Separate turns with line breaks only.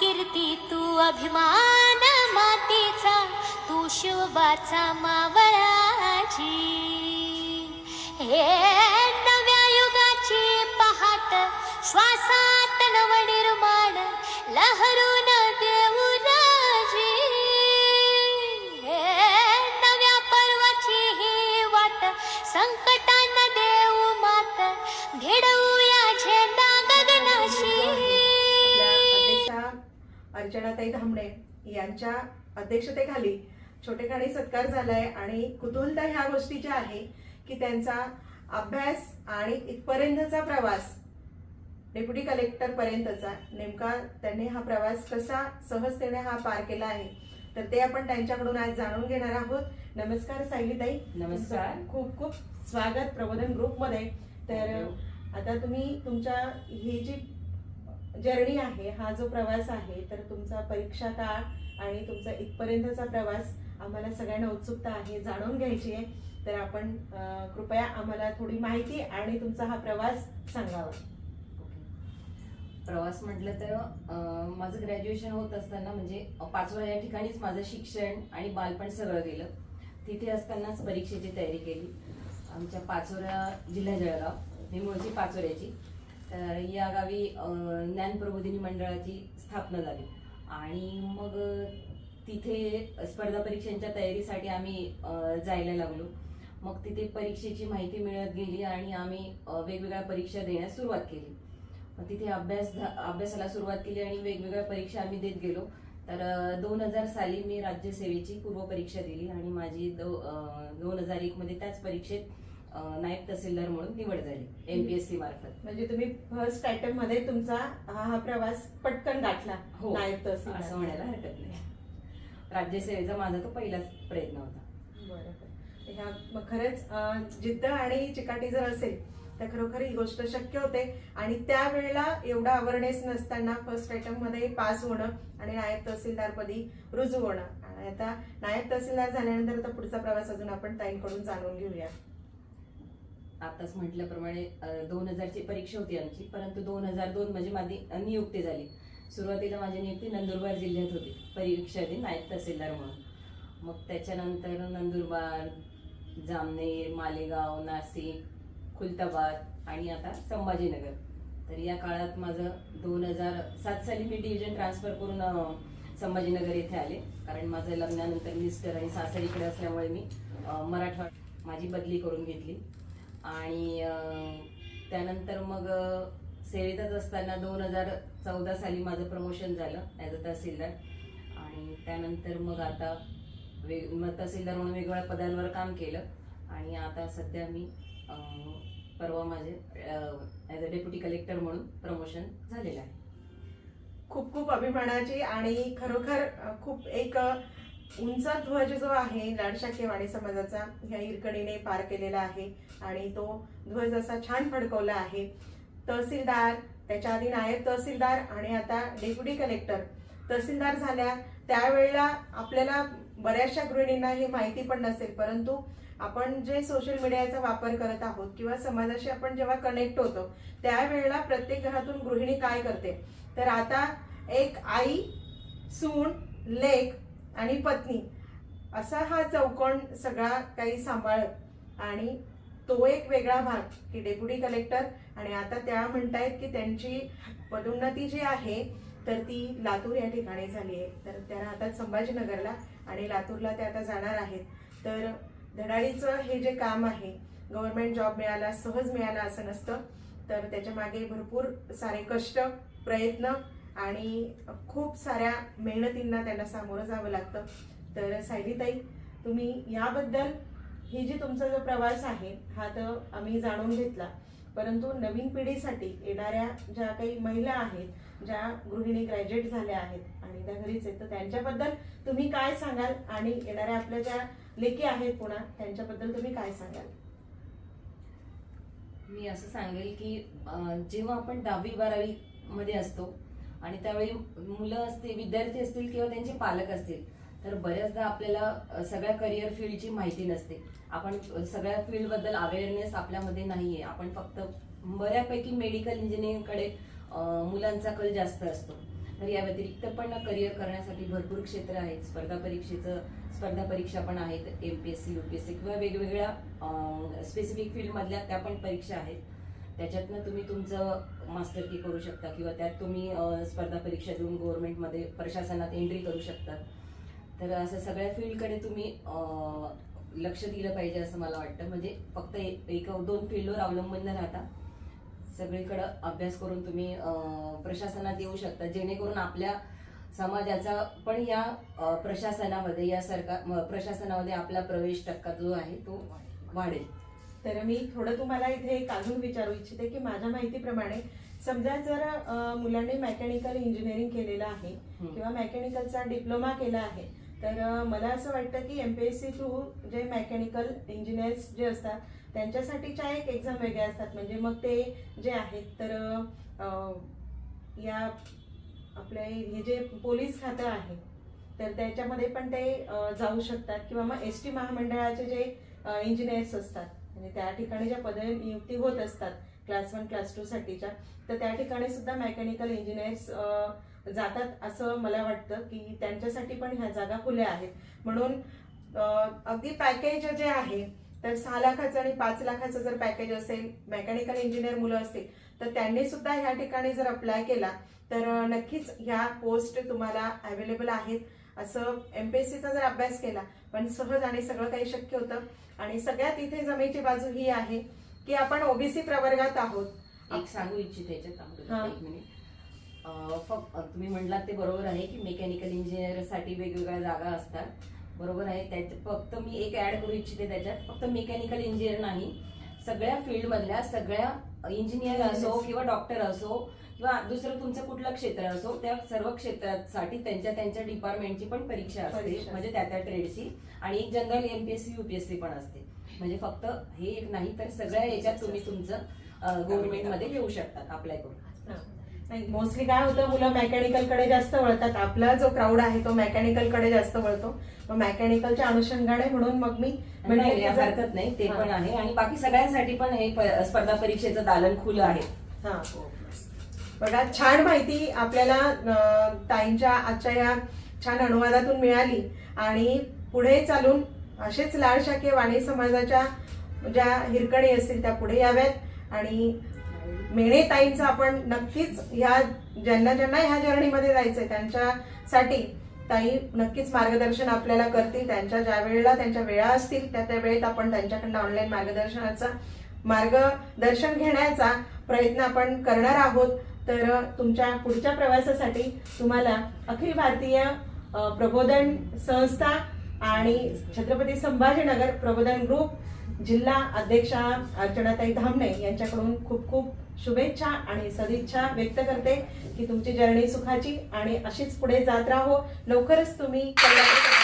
कीर्ती तू अभिमान मातीचा तू शिवबाचा मावळाची. हे नव्या युगाची पहाट श्वासात नवनिर्माण
लहरू अर्चनाताई धामणे यांच्या अध्यक्षतेखाली छोटेखानी सत्कार झालाय आणि कुतूहलता ह्या गोष्टीच्या आहे की त्यांचा अभ्यास आणि इथपर्यंतचा प्रवास डेप्युटी कलेक्टर पर्यंतचा नेमका त्यांनी हा प्रवास कसा सहजतेने हा पार केला आहे तर ते आपण त्यांच्याकडून आज जाणून घेणार आहोत. नमस्कार सायलीताई.
नमस्कार.
खूप खूप स्वागत प्रबोधन ग्रुपमध्ये. तर आता तुम्ही तुमच्या ही जी जर्नी आहे हा जो प्रवास आहे तर तुमचा परीक्षा काळ आणि तुमचा इथपर्यंतचा प्रवास आम्हाला सगळ्यांना उत्सुकता आहे जाणून घ्यायची आहे. तर आपण कृपया आम्हाला थोडी माहिती आणि तुमचा हा प्रवास सांगावा.
प्रवास म्हटलं तर माझं ग्रॅज्युएशन होत असताना म्हणजे पाचवा या ठिकाणीच माझं शिक्षण आणि बालपण सगळं गेलं. तिथे असतानाच परीक्षेची तयारी केली. आमच्या पाचोरा जिल्हा जळगाव मी मुळची पाचोऱ्याची तर या गावी ज्ञानप्रबोधिनी मंडळाची स्थापना झाली. आणि मग तिथे स्पर्धा परीक्षांच्या तयारीसाठी आम्ही जायला लागलो. मग तिथे परीक्षेची माहिती मिळत गेली आणि आम्ही वेगवेगळ्या परीक्षा देण्यास सुरुवात केली. मग तिथे अभ्यास अभ्यासाला सुरुवात केली आणि वेगवेगळ्या परीक्षा आम्ही देत गेलो. तर दोन हजार साली मी राज्यसेवेची पूर्व परीक्षा दिली आणि माझी दो दोन हजार एक मध्ये त्याच परीक्षेत नायब तहसीलदार म्हणून निवड झाली एमपीएससी मार्फत.
म्हणजे तुम्ही फर्स्ट आयटममध्ये तुमचा हा हा प्रवास पटकन गाठला
हो
नायब तहसीलदार.
असं म्हणायला हरकत नाही. राज्यसेवेचा माझा तो पहिलाच प्रयत्न होता.
बरं, बरं. ह्या मग खरंच जिद्द आणि चिकाटी जर असेल तर खरोखर ही गोष्ट शक्य होते. आणि त्यावेळेला एवढा अवेअरनेस नसताना फर्स्ट आयटममध्ये पास होणं आणि नायब तहसीलदार पदी रुजू होणं. आणि आता नायब तहसीलदार झाल्यानंतर आता पुढचा प्रवास अजून आपण ताईंकडून जाणून घेऊया.
आताच म्हटल्याप्रमाणे दोन हजारची परीक्षा होती आमची परंतु दोन हजार दोन म्हणजे माझी नियुक्ती झाली. सुरुवातीला माझी नियुक्ती नंदुरबार जिल्ह्यात होती परीक्षा दिन नायब तहसीलदार म्हणून. मग त्याच्यानंतर नंदुरबार जामनेर मालेगाव नाशिक खुलताबाद आणि आता संभाजीनगर. तर या काळात माझं दोन हजार सात साली मी डिव्हिजन ट्रान्सफर करून संभाजीनगर येथे आले. कारण माझं लग्नानंतर मिस्टर आणि सासरीकडे असल्यामुळे मी मराठवाड माझी बदली करून घेतली. आणि त्यानंतर मग सेवेतच असताना दोन हजार चौदा साली माझं प्रमोशन झालं ॲज अ तहसीलदार. आणि त्यानंतर मग आता वेग मग तहसीलदार म्हणून वेगवेगळ्या पदांवर काम केलं. आणि आता सध्या मी परवा माझे ॲज अ डेप्युटी कलेक्टर म्हणून प्रमोशन झालेलं आहे.
खूप खूप अभिमानाची आणि खरोखर खूप एक उंच ध्वज जो आहे लाडशाखेवाडी समाजाचा ह्या हिरकणीने पार केलेला आहे आणि तो ध्वज असा छान फडकवला आहे. तहसीलदार त्याच्या आधी नायब तहसीलदार आणि आता डेप्युटी कलेक्टर तहसीलदार झाल्या. त्यावेळेला आपल्याला बऱ्याचशा गृहिणींना हे माहिती पण नसेल परंतु आपण जे सोशल मीडियाचा वापर करत आहोत किंवा समाजाशी आपण जेव्हा कनेक्ट होतो त्यावेळेला प्रत्येक घरातून गृहिणी काय करते? तर आता एक आई सून लेख आणि पत्नी. असा हा चौकोन सगळा काही सांभाळत. आणि तो एक वेगळा भाग की डेप्युटी कलेक्टर आणि आता त्या म्हणतायत की त्यांची पदोन्नती जी आहे तर ती लातूर या ठिकाणी झाली आहे. तर त्या राहतात संभाजीनगरला आणि लातूरला ते आता जाणार आहेत. तर धडाडीचं हे जे काम आहे गव्हर्नमेंट जॉब मिळाला सहज मिळाला असं नसतं. तर त्याच्यामागे भरपूर सारे कष्ट प्रयत्न आणि खूप साऱ्या मेहनतींना त्यांना सामोरं जावं लागतं. तर सायलीताई तुम्ही याबद्दल ही जी तुमचा जो प्रवास आहे हा तर आम्ही जाणून घेतला. परंतु नवीन पिढीसाठी येणाऱ्या ज्या काही महिला आहेत ज्या गृहिणी ग्रॅज्युएट झाल्या आहेत आणि त्या घरीच आहेत तर त्यांच्याबद्दल तुम्ही काय सांगाल? आणि येणाऱ्या आपल्या ज्या लेखी आहेत पुन्हा त्यांच्याबद्दल तुम्ही काय सांगाल?
मी असं सांगेल की जेव्हा आपण दहावी बारावी मध्ये असतो आणि त्यावेळी मुलं असतील विद्यार्थी असतील किंवा त्यांचे पालक असतील तर बऱ्याचदा आपल्याला सगळ्या करिअर फील्डची माहिती नसते. आपण सगळ्या फील्डबद्दल अवेअरनेस आपल्यामध्ये नाही आहे आपण फक्त बऱ्यापैकी मेडिकल इंजिनिअरिंगकडे मुलांचा कल जास्त असतो. तर या व्यतिरिक्त पण करिअर करण्यासाठी भरपूर क्षेत्र आहेत. स्पर्धा परीक्षेचं स्पर्धा परीक्षा पण आहेत. M P S C U P S C किंवा वेगवेगळ्या स्पेसिफिक फील्डमधल्या त्या पण परीक्षा आहेत. त्याच्यातनं तुम्ही तुमचं मास्टर की करू शकता किंवा त्यात तुम्ही स्पर्धा परीक्षा देऊन गव्हर्नमेंटमध्ये प्रशासनात एंट्री करू शकता. तर असं सगळ्या फील्डकडे तुम्ही लक्ष दिलं पाहिजे असं मला वाटतं. म्हणजे फक्त एक एक दोन फील्डवर अवलंबून न राहता सगळीकडं अभ्यास करून तुम्ही प्रशासनात येऊ शकता. जेणेकरून आपल्या समाजाचा पण या प्रशासनामध्ये या सरकार प्रशासनामध्ये आपला प्रवेश टक्का जो आहे तो वाढेल.
तर मी थोडं तुम्हाला इथे एक अजून विचारू इच्छिते की माझ्या माहितीप्रमाणे समजा जर मुलांनी मेकॅनिकल इंजिनिअरिंग केलेलं आहे. किंवा मेकॅनिकलचा डिप्लोमा केला आहे तर मला असं वाटतं की एमपीएससी थ्रू जे मेकॅनिकल इंजिनियर्स जे असतात त्यांच्यासाठीच्या एक एक्झाम वेगळ्या असतात म्हणजे मग ते जे आहेत तर या आपले हे जे पोलीस खातं आहे तर त्याच्यामध्ये पण ते जाऊ शकतात किंवा मग एस टी महामंडळाचे जे इंजिनियर्स असतात म्हणजे त्या ठिकाणी ज्या पदवी नियुक्ती होत असतात क्लास वन क्लास टू साठीच्या तर त्या ठिकाणी सुद्धा मेकॅनिकल इंजिनियर्स जातात असं मला वाटतं की त्यांच्यासाठी पण ह्या जागा खुल्या आहेत. म्हणून अगदी पॅकेज जे आहे तर सहा लाखाचं आणि पाच लाखाचं जर पॅकेज असेल मेकॅनिकल इंजिनियर मुलं असतील तर त्यांनी सुद्धा ह्या ठिकाणी जर अप्लाय केला तर नक्कीच ह्या पोस्ट तुम्हाला अवेलेबल आहेत. असं एमपीएससीचा जर अभ्यास केला पण सहज आणि सगळं काही शक्य होतं. आणि सगळ्यात इथे जमेची बाजू ही आहे की आपण ओबीसी प्रवर्गात आहोत.
एक सांगू इच्छिते. एक मिनिट. फक्त तुम्ही म्हणलात ते बरोबर आहे की मेकॅनिकल इंजिनियरसाठी वेगवेगळ्या जागा असतात. बरोबर आहे. त्यात फक्त मी एक ऍड करू इच्छिते त्याच्यात. फक्त मेकॅनिकल इंजिनियर नाही. सगळ्या फील्ड मधल्या सगळ्या इंजिनियर असो किंवा डॉक्टर असो किंवा दुसरं तुमचं कुठलं क्षेत्र असो त्या सर्व क्षेत्रासाठी त्यांच्या त्यांच्या डिपार्टमेंटची पण परीक्षा असते. म्हणजे त्या त्या ट्रेडची आणि एक जनरल एमपीएससी युपीएससी पण असते. म्हणजे फक्त हे एक नाही तर सगळ्या याच्यात तुम्ही तुमचं गव्हर्नमेंटमध्ये येऊ शकतात अप्लाय करून
हा. नाही मोस्टली काय होतं मुलं मेकॅनिकलकडे जास्त वळतात. आपला जो क्राऊड आहे तो मेकॅनिकलकडे जास्त वळतो. मग मेकॅनिकलच्या अनुषंगाने म्हणून मग मी
हरकत नाही ते
हा.
पण आहे. आणि बाकी सगळ्यांसाठी पण हे स्पर्धा परीक्षेचं दालन खुलं आहे.
हा. बघा छान माहिती आपल्याला ताईंच्या आजच्या या छान अनुवादातून मिळाली. आणि पुढे चालून असेच लाड शाखे वाणी समाजाच्या ज्या हिरकणी असतील त्या पुढे याव्यात. आणि मेणे ताईंचं आपण नक्कीच ह्या ज्यांना ज्यांना ह्या जर्नीमध्ये जायचंय त्यांच्यासाठी ताई नक्कीच मार्गदर्शन आपल्याला करतील. त्यांच्या ज्या वेळेला त्यांच्या वेळा असतील त्या त्या वेळेत आपण त्यांच्याकडनं ऑनलाईन मार्गदर्शनाचा मार्गदर्शन घेण्याचा प्रयत्न आपण करणार आहोत. तर तुमच्या पुढच्या प्रवासासाठी तुम्हाला अखिल भारतीय प्रबोधन संस्था आणि छत्रपती संभाजीनगर प्रबोधन ग्रुप जिल्हा अध्यक्षा अर्चनाताई धामणे यांच्याकडून खूप खूप शुभेच्छा आणि सदिच्छा व्यक्त करते की तुमची जर्नी सुखाची आणि अशीच पुढे जात राहो. लवकरच तुम्ही कोल्हापूर